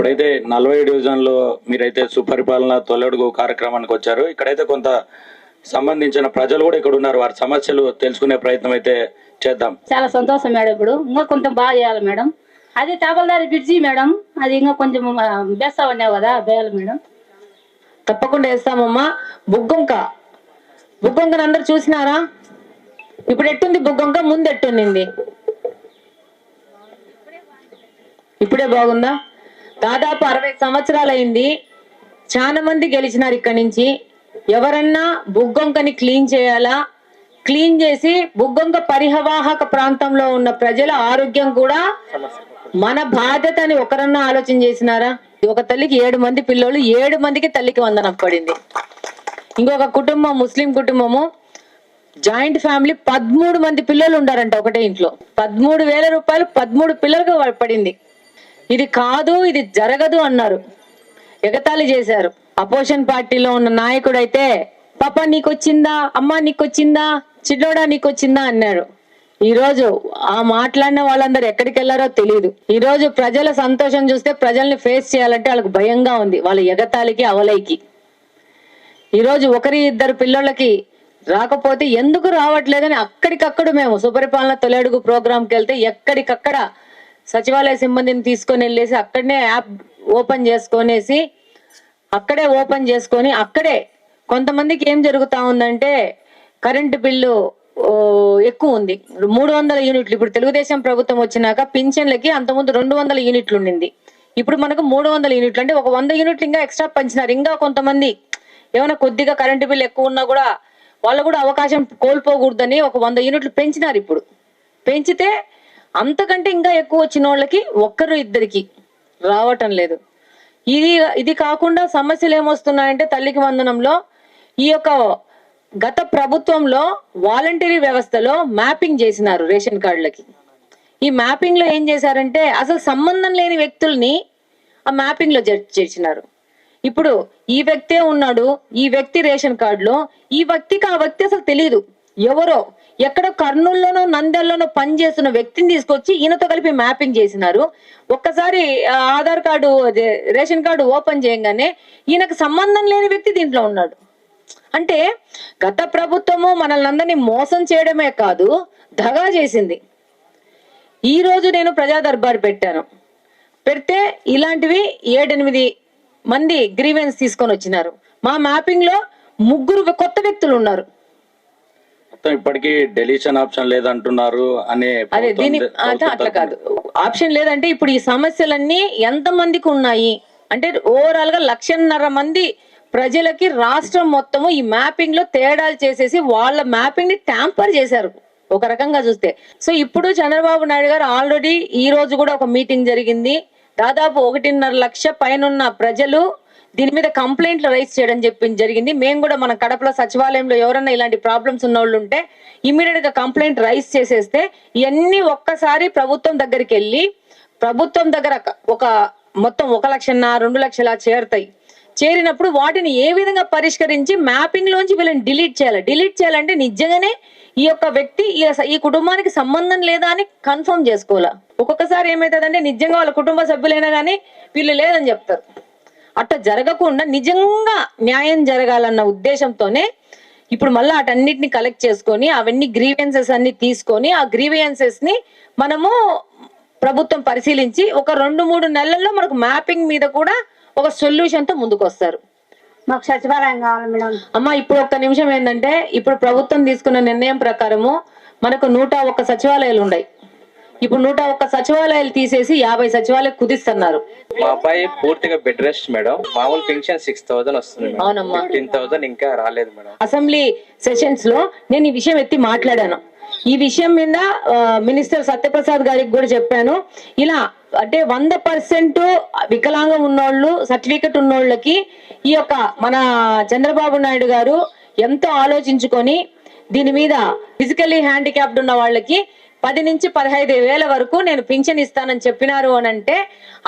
ఇప్పుడైతే నలభై డివిజన్లో మీరైతే సుపరిపాలన తొలడుగు కార్యక్రమానికి వచ్చారు. ఇక్కడైతే కొంత సంబంధించిన ప్రజలు కూడా ఇక్కడ ఉన్నారు. వారి సమస్యలు తెలుసుకునే ప్రయత్నం అయితే చేద్దాం. చాలా సంతోషం మేడం ఇప్పుడు. ఇంకా కొంచెం బాగా చేయాలి మేడం. అది చేపలదారి బ్రిడ్జి మేడం. అది ఇంకా కొంచెం బెస్తా ఉన్నావు కదా వేయాలి మేడం. తప్పకుండా వేస్తామమ్మా. బుగ్గొంక. బుగ్గొంకను అందరు చూసినారా? ఇప్పుడు ఎట్టుంది బుగ్గొంక? ముందు ఎట్టుండింది ఇప్పుడే బాగుందా? దాదాపు అరవై సంవత్సరాలు అయింది చాలా మంది గెలిచినారు ఇక్కడి నుంచి. ఎవరన్నా బుగ్గొంకని క్లీన్ చేయాలా? క్లీన్ చేసి బుగ్గొంక పరిహవాహక ప్రాంతంలో ఉన్న ప్రజల ఆరోగ్యం కూడా మన బాధ్యత అని ఒకరన్నా ఆలోచన చేసినారా? ఒక తల్లికి ఏడు మంది పిల్లలు ఏడు మందికి తల్లికి వందనం పడింది. ఇంకొక కుటుంబం ముస్లిం కుటుంబము జాయింట్ ఫ్యామిలీ పదమూడు మంది పిల్లలు ఉండారంట ఒకటే ఇంట్లో. పదమూడు వేల రూపాయలు పదమూడు పిల్లలకు పడింది. ఇది కాదు ఇది జరగదు అన్నారు. ఎగతాళి చేశారు. అపోజిషన్ పార్టీలో ఉన్న నాయకుడు అయితే పాప నీకొచ్చిందా? అమ్మ నీకొచ్చిందా? చిన్నోడా నీకొచ్చిందా? అన్నాడు. ఈ రోజు ఆ మాట్లాడిన వాళ్ళందరూ ఎక్కడికి వెళ్ళారో తెలియదు ఈ రోజు ప్రజల సంతోషం చూస్తే ప్రజల్ని ఫేస్ చేయాలంటే వాళ్ళకి భయంగా ఉంది వాళ్ళ ఎగతాళికి అవలైకి. ఈరోజు ఒకరి ఇద్దరు పిల్లలకి రాకపోతే ఎందుకు రావట్లేదని అక్కడికక్కడ మేము సుపరిపాలన తొలడుగు ప్రోగ్రాంకి వెళ్తే ఎక్కడికక్కడ సచివాలయ సిబ్బందిని తీసుకొని వెళ్ళేసి అక్కడనే యాప్ ఓపెన్ చేసుకొనేసి అక్కడే ఓపెన్ చేసుకొని అక్కడే కొంతమందికి ఏం జరుగుతా ఉందంటే కరెంటు బిల్లు ఎక్కువ ఉంది. మూడు వందల యూనిట్లు. ఇప్పుడు తెలుగుదేశం ప్రభుత్వం వచ్చినాక పింఛన్లకి అంతకుముందు రెండు వందల యూనిట్లు ఉండింది. ఇప్పుడు మనకు మూడు వందల యూనిట్లు. అంటే ఒక వంద యూనిట్లు ఇంకా ఎక్స్ట్రా పంచినారు. ఇంకా కొంతమంది ఏమైనా కొద్దిగా కరెంటు బిల్ ఎక్కువ ఉన్నా కూడా వాళ్ళు కూడా అవకాశం కోల్పోకూడదని ఒక వంద యూనిట్లు పెంచినారు ఇప్పుడు. పెంచితే అంతకంటే ఇంకా ఎక్కువ వచ్చిన వాళ్ళకి ఒక్కరు ఇద్దరికి రావటం లేదు. ఇది ఇది కాకుండా సమస్యలు ఏమొస్తున్నాయంటే తల్లికి వందనంలో ఈ యొక్క గత ప్రభుత్వంలో వాలంటరీ వ్యవస్థలో మ్యాపింగ్ చేసినారు రేషన్ కార్డులకి. ఈ మ్యాపింగ్లో ఏం చేశారంటే అసలు సంబంధం లేని వ్యక్తుల్ని ఆ మ్యాపింగ్లో చేర్చినారు. ఇప్పుడు ఈ వ్యక్తే ఉన్నాడు ఈ వ్యక్తి రేషన్ కార్డులో ఈ వ్యక్తికి ఆ వ్యక్తి అసలు తెలియదు ఎవరో ఎక్కడో కర్నూలులోనో నంద్యాలలోనో పనిచేస్తున్న వ్యక్తిని తీసుకొచ్చి ఈయనతో కలిపి మ్యాపింగ్ చేసినారు. ఒక్కసారి ఆధార్ కార్డు అదే, రేషన్ కార్డు ఓపెన్ చేయగానే ఈయనకు సంబంధం లేని వ్యక్తి దీంట్లో ఉన్నాడు. అంటే గత ప్రభుత్వము మనల్ని అందరినీ మోసం చేయడమే కాదు దగా చేసింది. ఈ రోజు నేను ప్రజా దర్బార్ పెట్టాను. పెడితే ఇలాంటివి ఏడెనిమిది మంది గ్రీవెన్స్ తీసుకొని వచ్చినారు. మా మ్యాపింగ్లో ముగ్గురు కొత్త వ్యక్తులు ఉన్నారు. మొత్తం ఇప్పటికీ డెలిషన్ ఆప్షన్ లేదంటున్నారు అనే అదే దీని అట్లా కాదు. ఆప్షన్ లేదంటే ఇప్పుడు ఈ సమస్యలన్నీ ఎంత మందికి ఉన్నాయి? అంటే ఓవరాల్గా లక్షన్నర మంది ప్రజలకి రాష్ట్రం మొత్తము ఈ మ్యాపింగ్లో తేడాలు చేసేసి వాళ్ళ మ్యాపింగ్ని ట్యాంపర్ చేశారు. ఒక రకంగా చూస్తే. సో ఇప్పుడు చంద్రబాబు నాయుడు గారు ఆల్రెడీ ఈ రోజు కూడా ఒక మీటింగ్ జరిగింది. దాదాపు ఒకటిన్నర లక్ష పైనున్న ప్రజలు దీని మీద కంప్లైంట్లు రైజ్ చేయడం చెప్పి జరిగింది. మేము కూడా మన కడపలో సచివాలయంలో ఎవరైనా ఇలాంటి ప్రాబ్లమ్స్ ఉన్న వాళ్ళు ఉంటే ఇమీడియట్గా కంప్లైంట్ రైజ్ చేసేస్తే ఇవన్నీ ఒక్కసారి ప్రభుత్వం దగ్గరికి వెళ్ళి ప్రభుత్వం దగ్గర ఒక మొత్తం ఒక లక్షన్న రెండు లక్షల చేరుతాయి. చేరినప్పుడు వాటిని ఏ విధంగా పరిష్కరించి మ్యాపింగ్ లోంచి వీళ్ళని డిలీట్ చేయాలి? డిలీట్ చేయాలంటే నిజంగానే ఈ యొక్క వ్యక్తి ఈ ఈ కుటుంబానికి సంబంధం లేదా అని కన్ఫర్మ్ చేసుకోవాలా? ఒక్కొక్కసారి ఏమవుతుందంటే నిజంగా వాళ్ళ కుటుంబ సభ్యులైనా కానీ వీళ్ళు లేదని చెప్తారు. అట్లా జరగకుండా నిజంగా న్యాయం జరగాలన్న ఉద్దేశంతోనే ఇప్పుడు మళ్ళీ అటన్నిటిని కలెక్ట్ చేసుకొని అవన్నీ గ్రీవియన్సెస్ అన్ని తీసుకొని ఆ గ్రీవియన్సెస్ని మనము ప్రభుత్వం పరిశీలించి ఒక రెండు మూడు నెలల్లో మనకు మ్యాపింగ్ మీద కూడా ఒక సొల్యూషన్తో ముందుకు వస్తారు మాకు సచివాలయం కావాలి మేడం. అమ్మ ఇప్పుడు ఒక్క నిమిషం ఏంటంటే ఇప్పుడు ప్రభుత్వం తీసుకున్న నిర్ణయం ప్రకారము మనకు నూట ఒక్క సచివాలయాలు ఉన్నాయి. ఇప్పుడు నూట ఒక్క సచివాలయాలు తీసేసి యాభై సచివాలయాలు కుదిస్తున్నారు. మా అబ్బాయి పూర్తిగా బెడ్ రెస్ట్ మేడం. మామూలు పెన్షన్ సిక్స్ థౌసండ్ వస్తుంది అవునమ్మా. ఫిఫ్టీన్ థౌసండ్ ఇంకా రాలేదు మేడం. అసెంబ్లీ సెషన్స్లో నేను ఈ విషయం ఎత్తి మాట్లాడాను. ఈ విషయం మీద మినిస్టర్ సత్యప్రసాద్ గారికి కూడా చెప్పాను. ఇలా అంటే వంద పర్సెంట్ వికలాంగం ఉన్నోళ్ళు సర్టిఫికెట్ ఉన్నోళ్ళకి ఈ యొక్క మన చంద్రబాబు నాయుడు గారు ఎంతో ఆలోచించుకొని దీని మీద ఫిజికల్లీ హ్యాండిక్యాప్డ్ ఉన్న వాళ్ళకి పది నుంచి పదహైదు వేల వరకు నేను పింఛన్ ఇస్తానని చెప్పినారు అని అంటే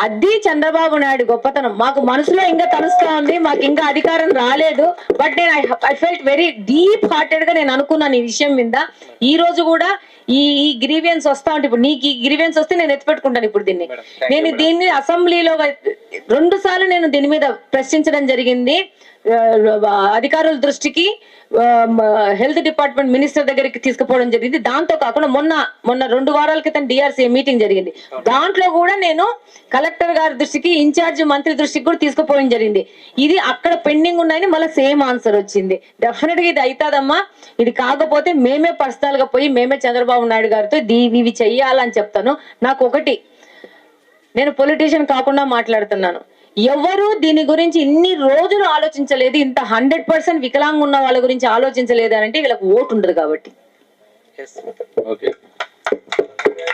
అది చంద్రబాబు నాయుడు గొప్పతనం. మాకు మనసులో ఇంకా తలుస్తా ఉంది మాకు ఇంకా అధికారం రాలేదు బట్ నేను ఐ ఫెల్ట్ వెరీ డీప్ హార్టెడ్గా నేను అనుకున్నాను ఈ విషయం మీద. ఈ రోజు కూడా ఈ ఈ గ్రీవియన్స్ వస్తా ఉంటే ఇప్పుడు నీకు ఈ గ్రీవియన్స్ వస్తే నేను ఎత్తిపెట్టుకుంటాను ఇప్పుడు దీన్ని. నేను దీన్ని అసెంబ్లీలో రెండు సార్లు నేను దీని మీద ప్రశ్నించడం జరిగింది. అధికారుల దృష్టికి హెల్త్ డిపార్ట్మెంట్ మినిస్టర్ దగ్గరికి తీసుకుపోవడం జరిగింది. దాంతో కాకుండా మొన్న మొన్న రెండు వారాల క్రితం డిఆర్సీ మీటింగ్ జరిగింది. దాంట్లో కూడా నేను కలెక్టర్ గారి దృష్టికి ఇన్ఛార్జ్ మంత్రి దృష్టికి కూడా తీసుకుపోవడం జరిగింది. ఇది అక్కడ పెండింగ్ ఉన్నాయని మళ్ళీ సేమ్ ఆన్సర్ వచ్చింది. డెఫినెట్గా ఇది అవుతాదమ్మా ఇది కాకపోతే మేమే పర్సనల్గా పోయి మేమే చంద్రబాబు నాయుడు గారితో దీ- ఇవి చెయ్యాలని చెప్తాను. నాకు ఒకటి నేను పొలిటీషియన్ కాకుండా మాట్లాడుతున్నాను. ఎవరు దీని గురించి ఇన్ని రోజులు ఆలోచించలేదు ఇంత హండ్రెడ్ పర్సెంట్ వికలాంగ ఉన్న వాళ్ళ గురించి ఆలోచించలేదు అని అంటే వీళ్ళకి ఓటు ఉండదు కాబట్టి. ఓకే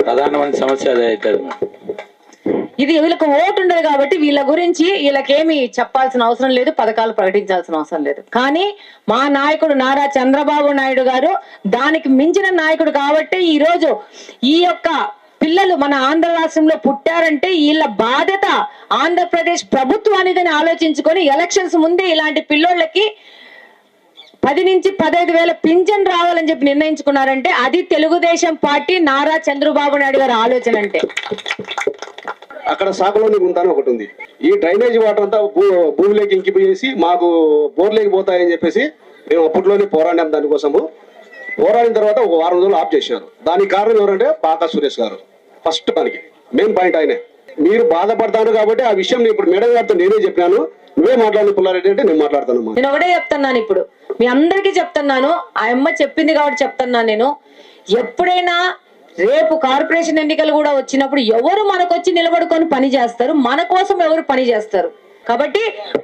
ప్రధానమైన సమస్య అదే అవుతుంది మేడం ఇది వీళ్ళకి ఓటు ఉండదు కాబట్టి వీళ్ళ గురించి వీళ్ళకేమి చెప్పాల్సిన అవసరం లేదు పథకాలు ప్రకటించాల్సిన అవసరం లేదు. కానీ మా నాయకుడు నారా చంద్రబాబు నాయుడు గారు దానికి మించిన నాయకుడు కాబట్టి ఈ రోజు ఈ యొక్క పిల్లలు మన ఆంధ్ర రాష్ట్రంలో పుట్టారంటే వీళ్ళ బాధ్యత ఆంధ్రప్రదేశ్ ప్రభుత్వానిదని ఆలోచించుకొని ఎలక్షన్స్ ముందే ఇలాంటి పిల్లోళ్ళకి పది నుంచి పదహైదు వేల పింఛన్ రావాలని చెప్పి నిర్ణయించుకున్నారంటే అది తెలుగుదేశం పార్టీ నారా చంద్రబాబు నాయుడు గారి ఆలోచన అంటే. అక్కడ సాగులో ఉంటాను ఒకటి ఉంది. ఈ డ్రైనేజ్ వాటర్ అంతా భూ భూమిలోకి ఇంకిపోయేసి మాకు బోర్లేకి పోతాయని చెప్పేసి మేము అప్పట్లోనే పోరాడాం దానికోసము. పోరాడిన తర్వాత ఒక వారం రోజులు ఆఫ్ చేశారు. దానికి కారణం ఎవరంటే పాకా సురేష్ గారు. ఫస్ట్ దానికి మెయిన్ పాయింట్ ఆయనే. మీరు బాధపడతాను కాబట్టి ఆ విషయం ఇప్పుడు మేడం గారితో నేనే చెప్పినాను. నువ్వే మాట్లాడు పుల్లారెడ్డి అంటే నేను మాట్లాడతాను నేను ఒకటే చెప్తున్నాను ఇప్పుడు. మీ అందరికీ చెప్తున్నాను. ఆ అమ్మ చెప్పింది కాబట్టి చెప్తున్నాను నేను. ఎప్పుడైనా రేపు కార్పొరేషన్ ఎన్నికలు కూడా వచ్చినప్పుడు ఎవరు మనకొచ్చి నిలబడుకొని పని చేస్తారు? మన కోసం ఎవరు పని చేస్తారు? కాబట్టి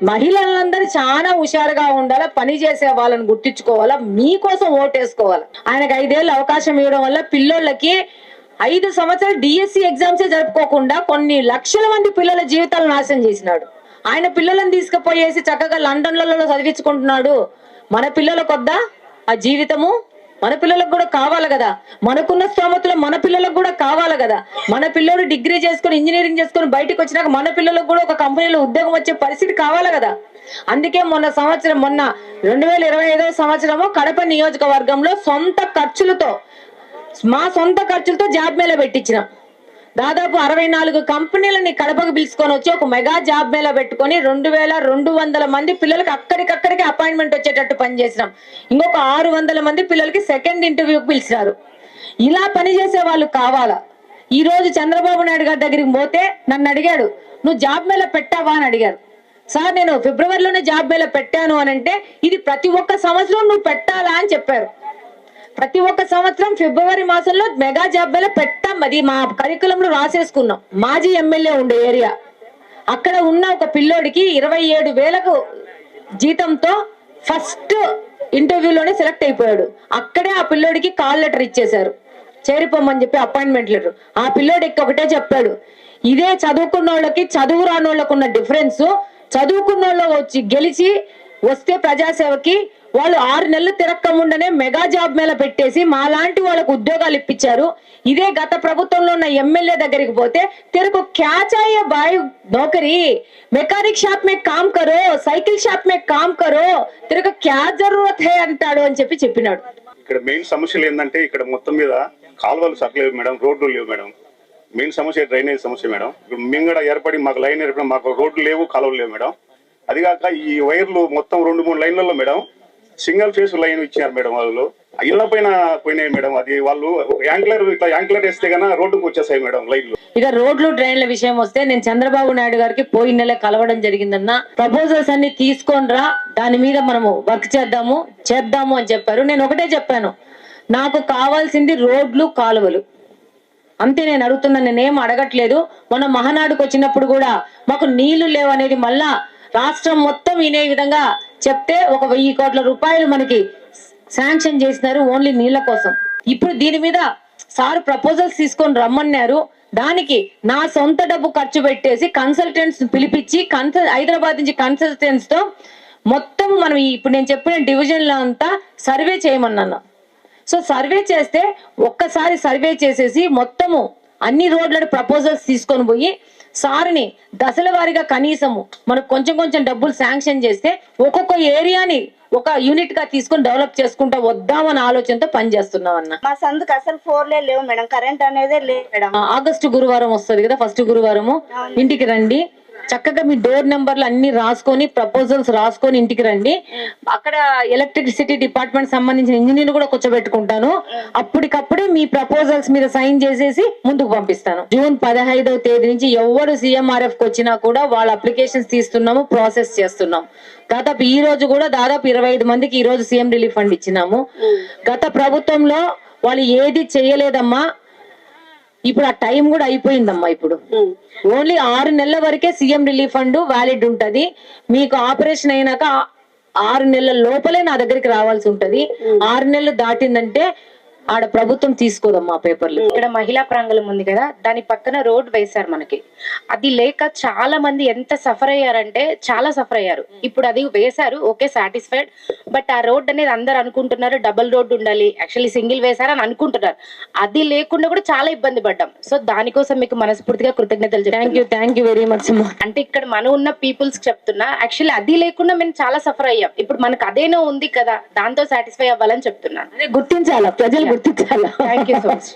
మహిళలందరూ చాలా హుషారుగా ఉండాలా పని చేసే వాళ్ళని గుర్తించుకోవాలా మీకోసం ఓటేసుకోవాలా. ఆయనకు ఐదేళ్ళు అవకాశం ఇవ్వడం వల్ల పిల్లోళ్ళకి ఐదు సంవత్సరాలు డిఎస్సి ఎగ్జామ్సే జరుపుకోకుండా కొన్ని లక్షల మంది పిల్లల జీవితాలు నాశనం చేసినాడు. ఆయన పిల్లలను తీసుకుపోయేసి చక్కగా లండన్లలో చదివించుకుంటున్నాడు. మన పిల్లల కొద్దా? ఆ జీవితము? మన పిల్లలకు కూడా కావాలి కదా. మనకున్న స్తోమతలో మన పిల్లలకు కూడా కావాలి కదా. మన పిల్లలు డిగ్రీ చేసుకొని ఇంజనీరింగ్ చేసుకొని బయటకు వచ్చినాక మన పిల్లలకు కూడా ఒక కంపెనీలో ఉద్యోగం వచ్చే పరిస్థితి కావాలి కదా. అందుకే మొన్న సంవత్సరం మొన్న రెండు వేల ఇరవై ఐదవ సంవత్సరము కడప నియోజకవర్గంలో సొంత ఖర్చులతో మా సొంత ఖర్చులతో జాబ్ మేళ పెట్టించినాం. దాదాపు అరవై నాలుగు కంపెనీలని కడపకు పిలుచుకొని వచ్చి ఒక మెగా జాబ్ మేళ పెట్టుకొని రెండు వేల రెండు వందల మంది పిల్లలకి అక్కడికక్కడికి అపాయింట్మెంట్ వచ్చేటట్టు పనిచేసినాం ఇంకొక ఆరు వందల మంది పిల్లలకి సెకండ్ ఇంటర్వ్యూకి పిలిచినారు. ఇలా పనిచేసే వాళ్ళు కావాలా? ఈ రోజు చంద్రబాబు నాయుడు గారి దగ్గరికి పోతే నన్ను అడిగాడు నువ్వు జాబ్ మేళ పెట్టావా? అని అడిగారు సార్ నేను ఫిబ్రవరిలోనే జాబ్ మేళ పెట్టాను అని అంటే ఇది ప్రతి ఒక్క సంవత్సరం నువ్వు పెట్టాలా? అని చెప్పారు. ప్రతి ఒక్క సంవత్సరం ఫిబ్రవరి మాసంలో మెగా జాబ్ పెట్టాం. అది మా కరికులంలో రాసేసుకున్నాం. మాజీ ఎమ్మెల్యే ఉండే ఏరియా. అక్కడ ఉన్న ఒక పిల్లోడికి ఇరవై ఏడు వేలకు జీతంతో ఫస్ట్ ఇంటర్వ్యూలోనే సెలెక్ట్ అయిపోయాడు. అక్కడే ఆ పిల్లోడికి కాల్ లెటర్ ఇచ్చేశారు. చేరిపోమని చెప్పి అపాయింట్మెంట్ లెటర్. ఆ పిల్లోడికి ఒకటే చెప్పాడు. ఇదే చదువుకున్న వాళ్ళకి చదువు రాని వాళ్ళకు ఉన్న డిఫరెన్స్. చదువుకున్న వాళ్ళు వచ్చి గెలిచి వస్తే ప్రజాసేవకి వాళ్ళు ఆరు నెలలు తిరక్కముండనే మెగా జాబ్ మేళ పెట్టేసి మాలాంటి వాళ్ళకు ఉద్యోగాలు ఇప్పించారు. ఇదే గత ప్రభుత్వంలో ఉన్న ఎమ్మెల్యే దగ్గరికి పోతే తెరకు క్యాచాయ బాయ్ నౌకరీ. మెకానిక్ షాప్ మే కామ్ కరో సైకిల్ షాప్ మే కామ్ కరో. తెరకు క్యా జరూరత్ హే అంటాడు అని చెప్పి చెప్పినాడు. ఇక్కడ మెయిన్ సమస్యలు ఏంటంటే ఇక్కడ మొత్తం మీద కాలువలు సక్కలేవు మేడం రోడ్లు లేవు మేడం. మెయిన్ సమస్య డ్రైనేజ్ సమస్య మేడం. ఇప్పుడు మేము కూడా ఏర్పడి మాకు లైన్ ఏర్పడి మాకు రోడ్లు లేవు కాలువలు లేవు మేడం. అది కాక ఈ వైర్లు మొత్తం రెండు మూడు లైన్లలో మేడం. సింగల్ ఫేస్ లైన్ ఇచ్చారు మేడం వాళ్ళు. ఇళ్ళ పైన పోయినాయి మేడం. అది వాళ్ళు యాంక్లర్ ఇట్లా యాంక్లర్ వేస్తే కన్నా రోడ్డుకు వచ్చేసాయి మేడం లైన్లు. ఇక రోడ్లు ట్రైన్ల విషయం వస్తే నేను చంద్రబాబు నాయుడు గారికి పోయిన నెల కలవడం జరిగిందన్న. ప్రపోజల్స్ అన్ని తీసుకొని రా దాని మీద మనము వర్క్ చేద్దాము చేద్దాము అని చెప్పారు. నేను ఒకటే చెప్పాను. నాకు కావాల్సింది రోడ్లు కాలువలు. అంతే నేను అడుగుతున్నా నేనేం అడగట్లేదు. మొన్న మహానాడుకు వచ్చినప్పుడు కూడా మాకు నీళ్ళు లేవు అనేది మళ్ళా రాష్ట్రం మొత్తం వినే విధంగా చెప్తే ఒక వెయ్యి కోట్ల రూపాయలు మనకి శాంక్షన్ చేసినారు ఓన్లీ నీళ్ళ కోసం. ఇప్పుడు దీని మీద సార్ ప్రపోజల్స్ తీసుకొని రమ్మన్నారు. దానికి నా సొంత డబ్బు ఖర్చు పెట్టేసి కన్సల్టెంట్స్ పిలిపించి కన్సల్ హైదరాబాద్ నుంచి కన్సల్టెంట్స్తో మొత్తం మనం ఇప్పుడు నేను చెప్పిన డివిజన్లో అంతా సర్వే చేయమన్నాను. సో సర్వే చేస్తే ఒక్కసారి సర్వే చేసేసి మొత్తము అన్ని రోడ్ల ప్రపోజల్స్ తీసుకొని పోయి సార్ని దశల వారీగా కనీసము మనకు కొంచెం కొంచెం డబ్బులు శాంక్షన్ చేస్తే ఒక్కొక్క ఏరియాని ఒక యూనిట్గా తీసుకొని డెవలప్ చేసుకుంటా వద్దామన్న ఆలోచనతో పనిచేస్తున్నాం అన్న. మా సందుకు అసలు ఫోర్లే లేవు మేడం. కరెంట్ అనేదే లేదు మేడం. ఆగస్టు గురువారం వస్తది కదా ఫస్ట్ గురువారము. ఇంటికి రండి. చక్కగా మీ డోర్ నెంబర్లు అన్ని రాసుకొని ప్రపోజల్స్ రాసుకొని ఇంటికి రండి. అక్కడ ఎలక్ట్రిసిటీ డిపార్ట్మెంట్ సంబంధించిన ఇంజనీర్ కూడా కూర్చోబెట్టుకుంటాను. అప్పటికప్పుడే మీ ప్రపోజల్స్ మీద సైన్ చేసేసి ముందుకు పంపిస్తాను. జూన్ పదహైదవ తేదీ నుంచి ఎవరు సీఎంఆర్ఎఫ్కి వచ్చినా కూడా వాళ్ళ అప్లికేషన్స్ తీస్తున్నాము ప్రాసెస్ చేస్తున్నాం దాదాపు ఈ రోజు కూడా దాదాపు ఇరవై ఐదు మందికి ఈ రోజు సీఎం రిలీఫ్ ఫండ్ ఇచ్చినాము. గత ప్రభుత్వంలో వాళ్ళు ఏది చేయలేదమ్మా ఇప్పుడు ఆ టైం కూడా అయిపోయిందమ్మా ఇప్పుడు. ఓన్లీ ఆరు నెలల వరకే సీఎం రిలీఫ్ ఫండ్ వ్యాలిడ్ ఉంటది. మీకు ఆపరేషన్ అయినాక ఆరు నెలల లోపలే నా దగ్గరికి రావాల్సి ఉంటది. ఆరు నెలలు దాటిందంటే ఆడ ప్రభుత్వం తీసుకోదమ్మా పేపర్లు. ఇక్కడ మహిళా ప్రాంగణం ఉంది కదా దాని పక్కన రోడ్ వేశారు మనకి. అది లేక చాలా మంది ఎంత సఫర్ అయ్యారంటే చాలా సఫర్ అయ్యారు. ఇప్పుడు అది వేశారు ఓకే సాటిస్ఫైడ్. బట్ ఆ రోడ్ అనేది అందరు అనుకుంటున్నారు డబుల్ రోడ్ ఉండాలి యాక్చువల్లీ సింగిల్ వేశారని అనుకుంటున్నారు. అది లేకుండా కూడా చాలా ఇబ్బంది పడ్డాం. సో దానికోసం మీకు మనస్ఫూర్తిగా కృతజ్ఞతలు thank you thank you very much అంటే ఇక్కడ మనం ఉన్న పీపుల్స్ చెప్తున్నా యాక్చువల్లీ అది లేకుండా మేము చాలా సఫర్ అయ్యాం. ఇప్పుడు మనకు అదేనో ఉంది కదా దాంతో సాటిస్ఫై అవ్వాలని చెప్తున్నాను గుర్తించాలా? ప్రజలు గుర్తించాలా థ్యాంక్ యూ సో మచ్